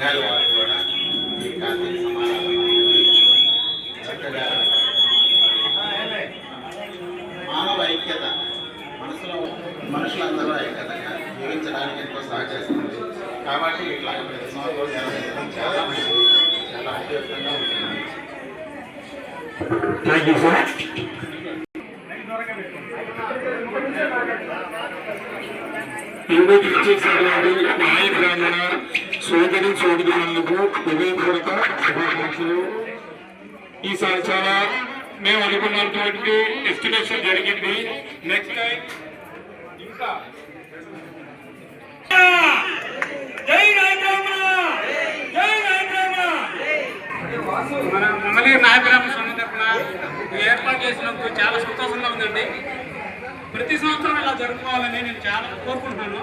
సంఘాల వారు కూడా ఈ కార్తీక సమారాధన చక్కగా మానవ ఐక్యత మనసులో మనుషులందరూ ఐక్యతగా జీవించడానికి ఎంతో సహకరిస్తుంది. కాబట్టి ఇట్లా ప్రతి సంవత్సరం నిర్వహించడం చాలా మంచిది చాలా ఉపయుక్తంగా ఉంటుంది థ్యాంక్ యూ సార్ ఈరోజు ఇచ్చేసినటువంటి న్యాయ బ్రాహ్మణ సోదరి సోదరులకు హృదయపూర్వక శుభాకాంక్షలు. ఈసారి చాలా మేము అనుకున్నటువంటి ఎస్టిమేషన్ జరిగింది. నెక్స్ట్ టైం ఇంకా. మన మమ్మల్ని నాయకురామ స్వామి తరఫున ఏర్పాటు చేసినందుకు చాలా సంతోషంగా ఉందండి. ప్రతి సంవత్సరం ఇలా జరుపుకోవాలని నేను చాలా కోరుకుంటున్నాను.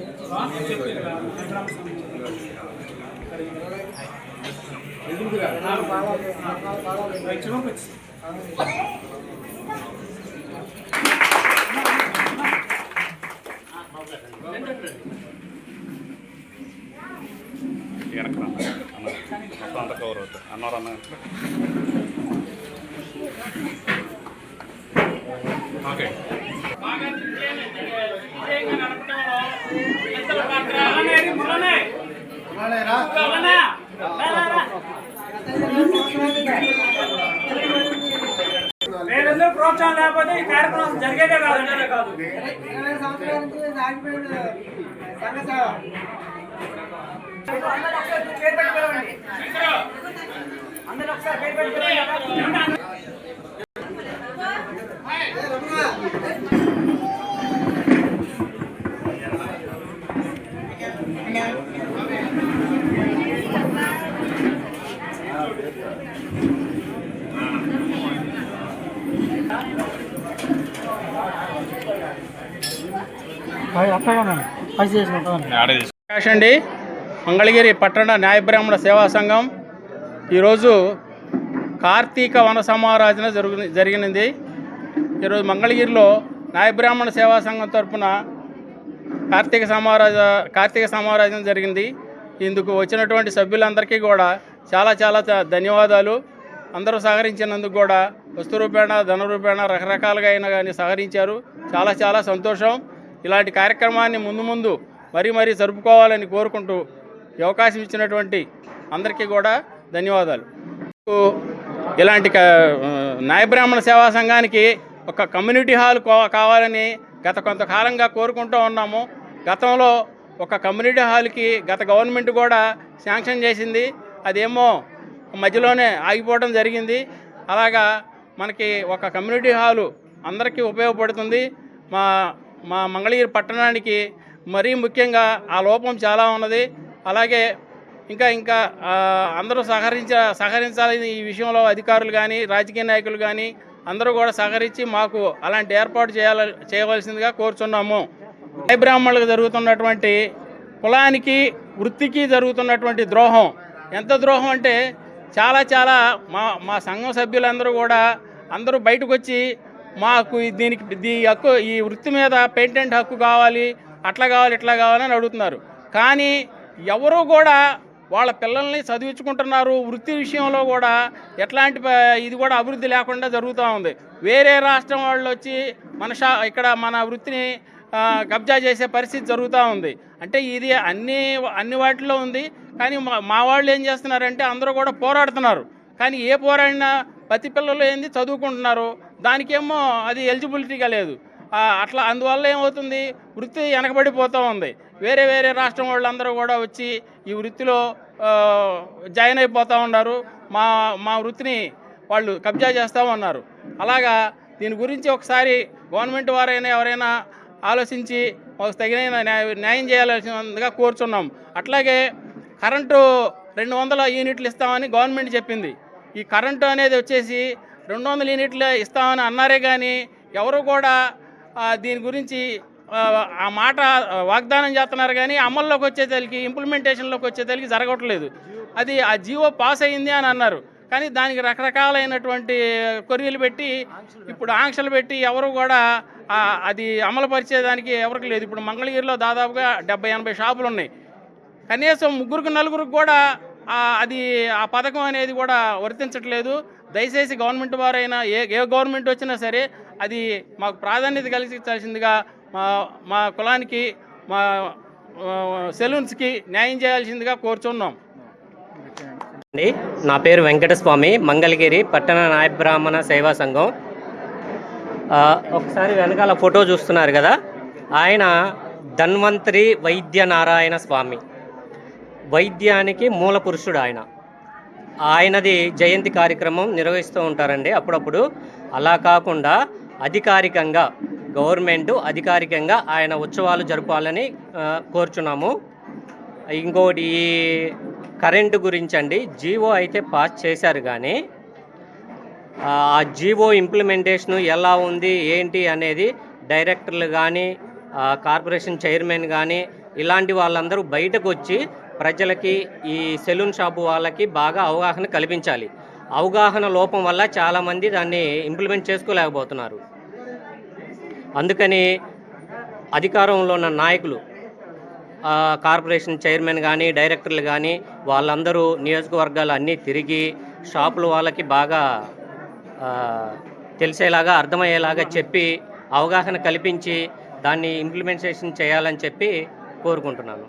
అంత కవర్ అవుతుంది కర్తాళ దోనలతో ఓకే. మీరందరూ ప్రోత్సాహం లేకపోతే ఈ కార్యక్రమం జరిగేదే కాదు కాదు. ఇరవై సంవత్సరాల నుంచి ఆగిపోయిన అందరూ ఒకసారి పేరు పెట్టి పిలవండి. అందరూ ఒకసారి పేరు పెట్టి పిలవండి. ఏ రమణ, అండి మంగళగిరి పట్టణ న్యాయబ్రాహ్మణ సేవా సంఘం. ఈరోజు కార్తీక వన సమారాధన జరుగు జరిగినది. ఈరోజు మంగళగిరిలో న్యాయబ్రాహ్మణ సేవా సంఘం తరపున కార్తీక సమారాధ కార్తీక సమారాధన జరిగింది. ఇందుకు వచ్చినటువంటి సభ్యులందరికీ కూడా చాలా చాలా ధన్యవాదాలు. అందరూ సహకరించినందుకు కూడా వస్తు రూపేణ ధన రూపేణ రకరకాలుగా అయినా కానీ సహకరించారు. చాలా చాలా సంతోషం. ఇలాంటి కార్యక్రమాన్ని ముందు ముందు మరీ మరీ జరుపుకోవాలని కోరుకుంటూ ఈ అవకాశం ఇచ్చినటువంటి అందరికీ కూడా ధన్యవాదాలు. ఇలాంటి నాయబ్రాహ్మణ సేవా సంఘానికి ఒక కమ్యూనిటీ హాల్ కావాలని గత కొంతకాలంగా కోరుకుంటూ ఉన్నాము. గతంలో ఒక కమ్యూనిటీ హాల్కి గత గవర్నమెంట్ కూడా శాంక్షన్ చేసింది. అదేమో మధ్యలోనే ఆగిపోవడం జరిగింది. అలాగా మనకి ఒక కమ్యూనిటీ హాలు అందరికీ ఉపయోగపడుతుంది. మా మా మంగళగిరి పట్టణానికి మరీ ముఖ్యంగా ఆ లోపం చాలా ఉన్నది. అలాగే ఇంకా ఇంకా అందరూ సహకరించ సహకరించాలని ఈ విషయంలో అధికారులు కానీ రాజకీయ నాయకులు కానీ అందరూ కూడా సహకరించి మాకు అలాంటి ఏర్పాటు చేయాల చేయవలసిందిగా కోరుచున్నాము. జై బ్రాహ్మణులకు జరుగుతున్నటువంటి కులానికి వృత్తికి జరుగుతున్నటువంటి ద్రోహం. ఎంత ద్రోహం అంటే చాలా చాలా మా మా సంఘం సభ్యులందరూ కూడా అందరూ బయటకు వచ్చి మాకు దీనికి దీ హక్కు ఈ వృత్తి మీద పేటెంట్ హక్కు కావాలి అట్లా కావాలి ఇట్లా కావాలని అడుగుతున్నారు. కానీ ఎవరు కూడా వాళ్ళ పిల్లల్ని చదివించుకుంటున్నారు. వృత్తి విషయంలో కూడా ఎట్లాంటి ఇది కూడా అభివృద్ధి లేకుండా జరుగుతూ ఉంది. వేరే రాష్ట్రం వాళ్ళు వచ్చి మన షా ఇక్కడ మన వృత్తిని కబ్జా చేసే పరిస్థితి జరుగుతూ ఉంది. అంటే ఇది అన్ని అన్ని వాటిలో ఉంది. కానీ మా మా వాళ్ళు ఏం చేస్తున్నారంటే అందరూ కూడా పోరాడుతున్నారు. కానీ ఏ పోరాడినా ప్రతి పిల్లలు ఏంది చదువుకుంటున్నారు. దానికేమో అది ఎలిజిబిలిటీగా లేదు. అట్లా అందువల్ల ఏమవుతుంది? వృత్తి వెనకబడిపోతూ ఉంది. వేరే వేరే రాష్ట్రం వాళ్ళందరూ కూడా వచ్చి ఈ వృత్తిలో జాయిన్ అయిపోతూ ఉన్నారు. మా మా వృత్తిని వాళ్ళు కబ్జా చేస్తూ ఉన్నారు. అలాగా దీని గురించి ఒకసారి గవర్నమెంట్ వారైనా ఎవరైనా ఆలోచించి మాకు తగిన న్యాయ- న్యాయం చేయాల్సిందిగా కోరుచున్నాం. అట్లాగే కరెంటు రెండు వందల యూనిట్లు ఇస్తామని గవర్నమెంట్ చెప్పింది. ఈ కరెంటు అనేది వచ్చేసి రెండు వందల యూనిట్లు ఇస్తామని అన్నారే కానీ ఎవరు కూడా దీని గురించి ఆ, మాట వాగ్దానం చేస్తున్నారు కానీ అమల్లోకి వచ్చేసరికి ఇంప్లిమెంటేషన్లోకి వచ్చేసరికి జరగట్లేదు. అది ఆ జీవో పాస్ అయింది అని అన్నారు. కానీ దానికి రకరకాలైనటువంటి కొరియలు పెట్టి ఇప్పుడు ఆంక్షలు పెట్టి ఎవరు కూడా అది అమలు పరిచేదానికి ఎవరికి లేదు. ఇప్పుడు మంగళగిరిలో దాదాపుగా డెబ్బై ఎనభై షాపులు ఉన్నాయి. కనీసం ముగ్గురికి నలుగురికి కూడా అది ఆ పథకం అనేది కూడా వర్తించట్లేదు. దయచేసి గవర్నమెంట్ వారైనా ఏ ఏ గవర్నమెంట్ వచ్చినా సరే అది మాకు ప్రాధాన్యత కలిగించాల్సిందిగా మా మా కులానికి మా సెలూన్స్కి న్యాయం చేయాల్సిందిగా కోరుచున్నాం. అండి నా పేరు వెంకటస్వామి మంగళగిరి పట్టణ నాయ బ్రాహ్మణ సేవా సంఘం. ఒకసారి వెనకాల ఫోటో చూస్తున్నారు కదా ఆయన ధన్వంతరి వైద్య నారాయణ స్వామి. వైద్యానికి మూల పురుషుడు ఆయన. ఆయనది జయంతి కార్యక్రమం నిర్వహిస్తూ ఉంటారండి. అప్పుడప్పుడు అలా కాకుండా అధికారికంగా గవర్నమెంట్ అధికారికంగా ఆయన ఉత్సవాలు జరపాలని కోరుచున్నాము. ఇంకోటి ఈ కరెంటు గురించి అండి జీవో అయితే పాస్ చేశారు కానీ ఆ జీవో ఇంప్లిమెంటేషన్ ఎలా ఉంది ఏంటి అనేది డైరెక్టర్లు కానీ కార్పొరేషన్ చైర్మన్ కానీ ఇలాంటి వాళ్ళందరూ బయటకు వచ్చి ప్రజలకి ఈ సెలూన్ షాపు వాళ్ళకి బాగా అవగాహన కల్పించాలి. అవగాహన లోపం వల్ల చాలామంది దాన్ని ఇంప్లిమెంట్ చేసుకోలేకపోతున్నారు. అందుకని అధికారంలో ఉన్న నాయకులు కార్పొరేషన్ చైర్మన్ కానీ డైరెక్టర్లు కానీ వాళ్ళందరూ నియోజకవర్గాలు అన్నీ తిరిగి షాపుల వాళ్ళకి బాగా తెలిసేలాగా అర్థమయ్యేలాగా చెప్పి అవగాహన కల్పించి దాన్ని ఇంప్లిమెంటేషన్ చేయాలని చెప్పి కోరుకుంటున్నాను.